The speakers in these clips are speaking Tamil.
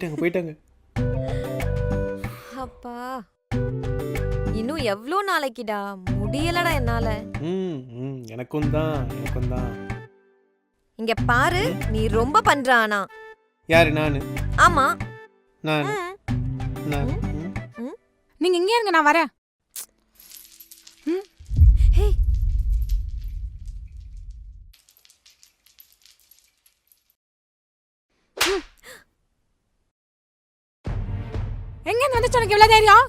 போயிட்டாங்க போயிட்டாங்க. அப்பா இன்னும் எவ்வளோ நாளைக்குடா? முடியலடா என்னால. ம் ம் எனக்கும் தான் எனக்கும் தான். இங்க பாரு நீ ரொம்ப பண்ற ஆனா. யாரு நானு? ஆமா. நான். நான். ம். நீங்க இங்கே இருங்க நான் வரேன். எங்க இருந்து வந்துச்சு உனக்கு இவ்வளவு தைரியம்?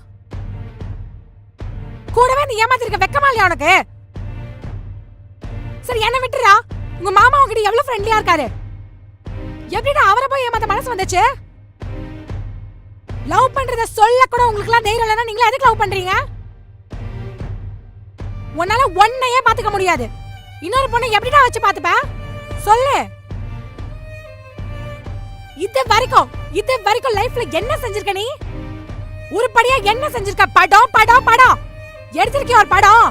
கூடவே நீ ஏமாத்திருக்க வெக்கமா இல்லையா உனக்கு? சரி என்ன விட்டுறா. உங்க மாமா உங்ககிட்ட எவ்வளவு ஃப்ரெண்ட்லியா இருக்காரு? எப்படிடா அவரை போய் ஏமாத்த மனசு வந்துச்சு? லவ் பண்றத சொல்ல கூட உங்களுக்கு எல்லாம் தைரியம் இல்லைன்னா நீங்களே எதுக்கு லவ் பண்றீங்க? உன்னால ஒன்னையே பாத்துக்க முடியாது. இன்னொரு பொண்ணை எப்படிடா வச்சு பாத்துப்ப? சொல்லு. இது வரைக்கும் இது வரைக்கும் லைஃப்ல என்ன செஞ்சிருக்க நீ? உருப்படியா என்ன செஞ்சிருக்க? படம் படம் படம் எடுத்திருக்கிய ஒரு படம்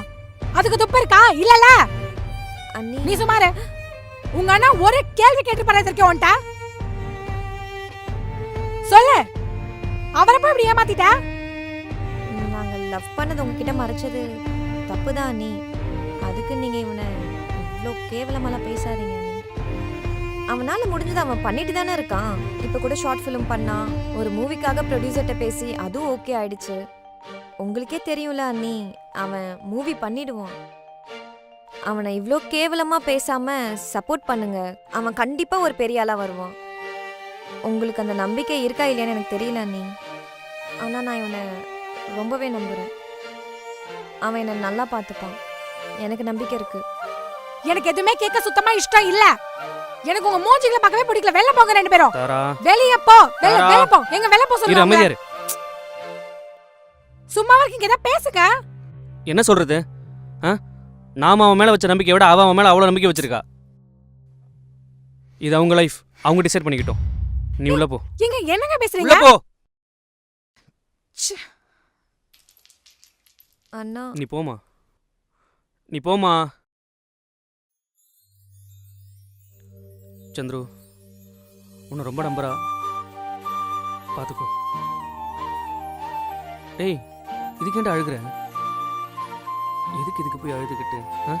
அதுக்கு துப்பு இருக்கா? இல்லல நீ சுமாரு உங்க அண்ணா ஒரு கேள்வி கேட்டு பறந்திருக்கே உன்ட்ட. சொல்லு. அவரை போய் இப்படி ஏமாத்திட்ட? நாங்க லவ் பண்ணது உங்ககிட்ட மறைச்சது தப்புதான் அண்ணி. அதுக்கு நீங்க இவனை இவ்வளோ கேவலமாலாம் பேசாதீங்க. அவனால முடிஞ்சது அவன் பண்ணிட்டு தானே இருக்கான். இப்போ கூட ஷார்ட் ஃபிலிம் பண்ணான் ஒரு மூவிக்காக ப்ரொடியூசர்கிட்ட பேசி அதுவும் ஓகே ஆயிடுச்சு. உங்களுக்கே தெரியும்ல அண்ணி அவன் மூவி பண்ணிடுவான். அவனை இவ்வளோ கேவலமா பேசாம சப்போர்ட் பண்ணுங்க. அவன் கண்டிப்பா ஒரு பெரிய ஆளா வருவான். உங்களுக்கு அந்த நம்பிக்கை இருக்கா இல்லையான்னு எனக்கு தெரியல அண்ணி. ஆனா நான் இவனை ரொம்பவே நம்புறேன். அவன் என்னை நல்லா பார்த்துப்பான். எனக்கு நம்பிக்கை இருக்கு. எனக்கு எதுவுமே கேட்க சுத்தமா இஷ்டம் இல்லை. எனக்கு உங்க மூஞ்சிகளை பார்க்கவே பிடிக்கல. வெளில போங்க ரெண்டு பேரும். தாரா. வெளிய போ. வெளில தாரா. வெளில போ. எங்க வெளில போ இரு சொல்லுங்க அமைதியா இரு சும்மா இருக்கீங்க? ஏதாவது பேசுங்க. என்ன சொல்றது? ஆ? நாம அவன் மேல வச்ச நம்பிக்கை விட அவன் அவன் மேல அவ்வளவு நம்பிக்கை வச்சிருக்கா. இது அவங்க லைஃப் அவங்க டிசைட் பண்ணிக்கிட்டோம். நீ உள்ள போ. எங்க என்னங்க உள்ள பேசுறீங்க போ அண்ணா. நீ போமா நீ போமா சந்துரு உன்னை ரொம்ப நம்புறா. பார்த்துக்கோ டேய் இதுக்கேண்டா அழுகிறேன் எதுக்கு இதுக்கு போய் அழுதுகிட்டு ஆ?